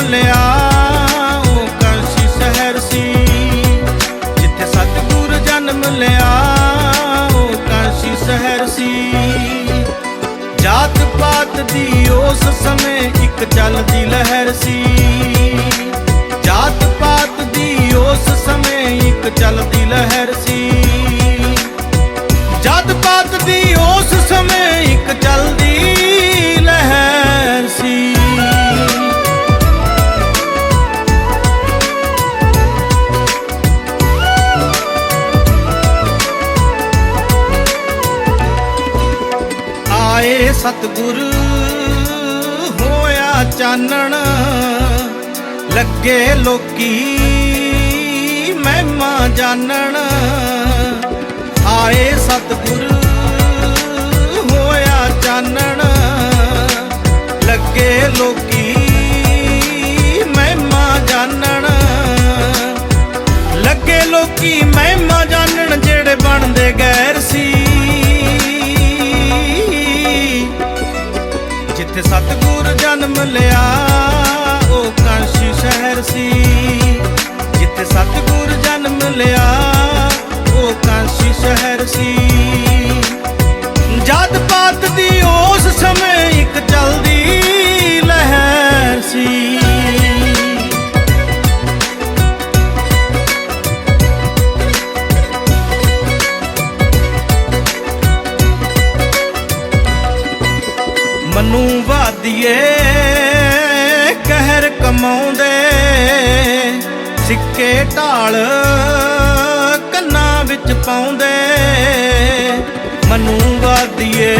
ਲਿਆ, ਉਹ ਕਾਂਸ਼ੀ ਸ਼ਹਿਰ ਸੀ। ਜਿੱਥੇ ਸਤਿਗੁਰ ਜਨਮ ਲਿਆ, ਉਹ ਕਾਂਸ਼ੀ ਸ਼ਹਿਰ ਸੀ। ਜਾਤ ਪਾਤ ਦੀ ਉਸ ਸਮੇਂ ਇੱਕ ਚੱਲਦੀ ਲਹਿਰ ਸਤਿਗੁਰ ਹੋਇਆ ਚਾਨਣ ਲੱਗੇ ਲੋਕੀ ਮਹਿਮਾ ਜਾਣਨ ਆਏ ਸਤਿਗੁਰ ਜਿੱਥੇ ਸਤਿਗੁਰ ਜਨਮ ਲਿਆ ਉਹ ਕਾਂਸ਼ੀ ਸ਼ਹਿਰ ਸੀ। ਜਿੱਥੇ ਸਤਿਗੁਰ ਜਨਮ ਲਿਆ ਮਨੂ ਵਾਦੀਏ ਕਹਿਰ ਕਮਾਉਂਦੇ। ਸਿੱਕੇ ਢਾਲ ਕੰਨਾਂ ਵਿੱਚ ਪਾਉਂਦੇ। ਮਨੂ ਵਾਦੀਏ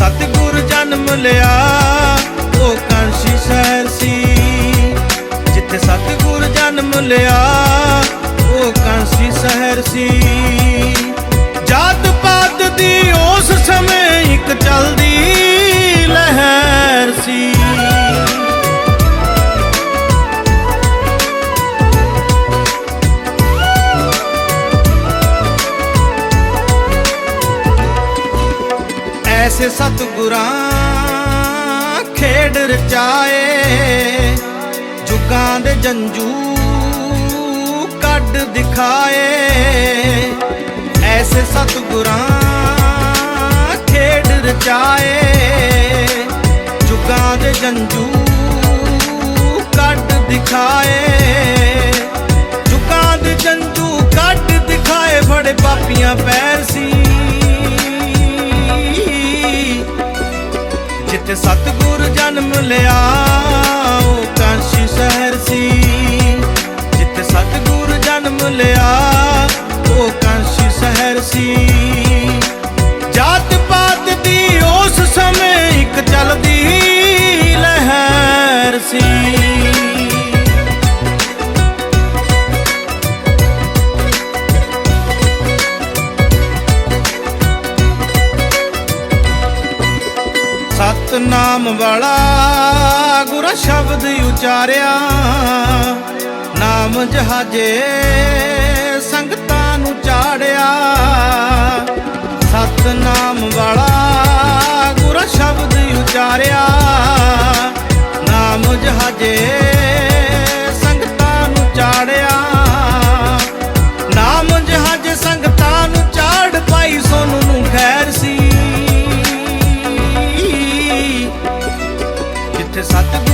ਸਤਿਗੁਰ ਜਨਮ ਲਿਆ, ਉਹ ਕਾਂਸ਼ੀ ਸ਼ਹਿਰ ਸੀ। ਜਿੱਥੇ ਸਤਿਗੁਰ ਜਨਮ ਲਿਆ, ਉਹ ਕਾਂਸ਼ੀ ਸ਼ਹਿਰ ਸੀ। ਜਾਤ ਪਾਤ ਦੀ ਉਸ ਸਮੇਂ ਇੱਕ ਚਲਦੀ ਲਹਿਰ ਸੀ। ਐਸੇ ਸਤਿਗੁਰਾਂ ਖੇਡ ਰਚਾਏ, ਜੁਗਾਂ ਦੇ ਜੰਜੂ ਕੱਢ ਦਿਖਾਏ। ਐਸੇ ਸਤਿਗੁਰਾਂ ਖੇਡ ਰਚਾਏ, ਜੁਗਾਂ ਦੇ ਜੰਜੂ ਸਤਨਾਮ ਵਾਲਾ ਗੁਰ ਸ਼ਬਦ ਉਚਾਰਿਆ। ਨਾਮ ਜਹਾਜੇ ਸੰਗਤਾਂ ਨੂੰ ਚਾੜਿਆ। ਜਿੱਥੇ